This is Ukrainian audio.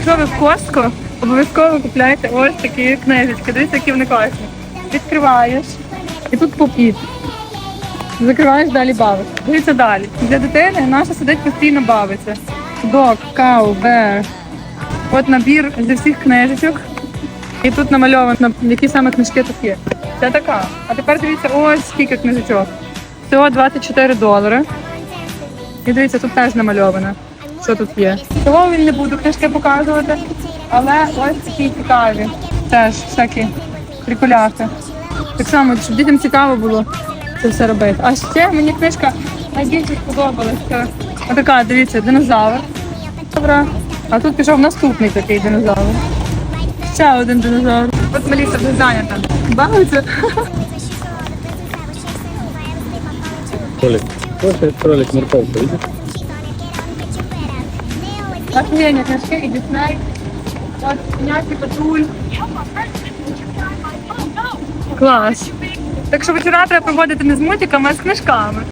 якщо ви в Костку, обов'язково купляйте ось такі книжечки. Дивіться, які вони класні. Відкриваєш. І тут попіт. Закриваєш далі бавиш. Дивіться далі. Для дитини наша сидить постійно бавиться. Dog, cow, bear. От набір зі всіх книжечок. І тут намальовано, які саме книжки тут є. Це така. А тепер дивіться, ось скільки книжечок. Всього 24 долари. І дивіться, тут теж намальовано, що тут є. Того він не буду книжки показувати, але ось такі цікаві. Теж всякі приколяти. Так само, щоб дітям цікаво було це все робити. А ще мені книжка найбільше сподобалася. Отака, дивіться, динозавр. Добре. А тут пішов наступний такий динозавр. Ще один динозавр. От Меліса вже зайнята. Бавиться. Кролик. Слушай, кролик морковка, видишь? Офігенні книжки і Дісней. От м'які патруль. Клас. Так що вечора треба проводити не з мультиками, а з книжками.